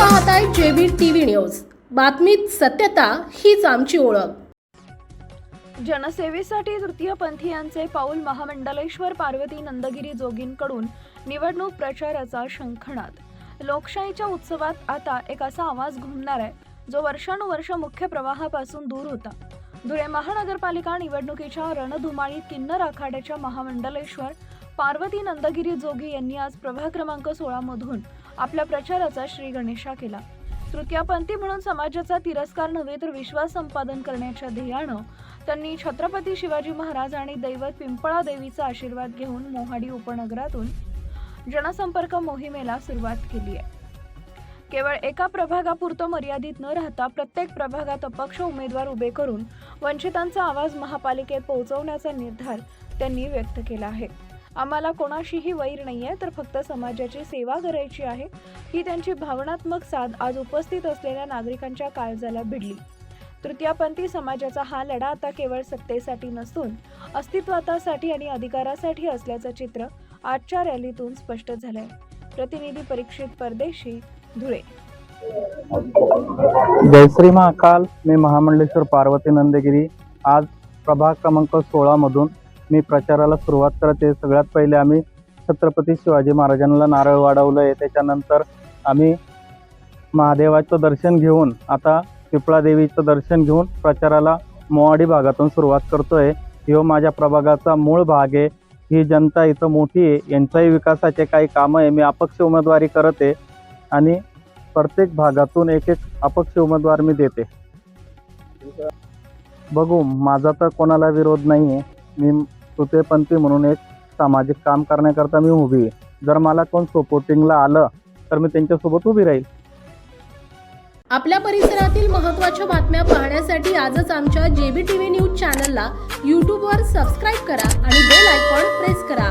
पाहताय JB TV news. बातमीत सत्यता हीच आमची ओळख. जनसेवेसाठी तृतीयपंथीयांचे पाऊल महामंडलेश्वर पार्वती नंदगिरी जोगींकडून निवडणूक प्रचाराचा शंखनाद. लोकशाहीच्या उत्सवात आता एक असा आवाज घुमणार आहे जो वर्षानुवर्ष मुख्य प्रवाहापासून दूर होता. धुळे महानगरपालिका निवडणुकीच्या रणधुमाळीत किन्नर आखाड्याच्या महामंडलेश्वर पार्वती नंदगिरी जोगी यांनी आज प्रभाग क्रमांक सोळामधून मधून आपल्या प्रचाराचा श्री गणेशा केला. तृतीयपंथी म्हणून समाजाचा तिरस्कार नव्हे तर विश्वास संपादन करण्याच्या ध्येयानं त्यांनी छत्रपती शिवाजी महाराज आणि दैवत पिंपळा देवीचा आशीर्वाद घेऊन मोहाडी उपनगरातून जनसंपर्क मोहिमेला सुरुवात केली आहे. केवळ एका प्रभागापुरतं मर्यादित न राहता प्रत्येक प्रभागात अपक्ष उमेदवार उभे करून वंचितांचा आवाज महापालिकेत पोहोचवण्याचा निर्धार त्यांनी व्यक्त केला आहे. आम्हाला कोणाशीही वैर नाहीये तर फक्त समाजाची सेवा करायची आहे ही त्यांची भावनात्मक साथ आज उपस्थित असलेल्या नागरिकांच्या काळजाला भिडली. तृतीयपंथी समाजाचा हा लढा आता केवळ सत्तेसाठी नसून अस्तित्वासाठी आणि अधिकारासाठी असल्याचं चित्र आजच्या रॅलीतून स्पष्ट झालंय. प्रतिनिधी परीक्षित परदेशी धुळे. जयश्री महाकाल मी महामंडलेश्वर पार्वती नंदगिरी. आज प्रभाग क्रमांक सोळा मधून मी प्रचाराला सुरुवात करते सगळ्यात पहिले आम्ही छत्रपती शिवाजी महाराजांना नारळ वाढवलं आहे त्याच्यानंतर आम्ही महादेवाचं दर्शन घेऊन आता पिपळा देवीचं दर्शन घेऊन प्रचाराला मोवाडी भागातून सुरुवात करतोय. ह्यो माझ्या प्रभागाचा मूळ भाग आहे. ही जनता इथं मोठी आहे. यांचाही विकासाचे काही कामं आहे. मी अपक्ष उमेदवारी करत आहे आणि प्रत्येक भागातून एक एक अपक्ष उमेदवार मी देते. बघू माझा तर कोणाला विरोध नाही आहे मी तृतीयपंथी म्हणून एक सामाजिक काम करण्याकरता मी उभी आहे. जर मला कोण सपोर्टिंगला आलं तर मी त्यांच्यासोबत उभी राहील. आपल्या परिसरातील महत्त्वाच्या बातम्या पाहण्यासाठी आजच आमच्या जेबी टीव्ही न्यूज चॅनलला यूट्यूबवर सबस्क्राईब करा आणि बेल आयकॉन प्रेस करा.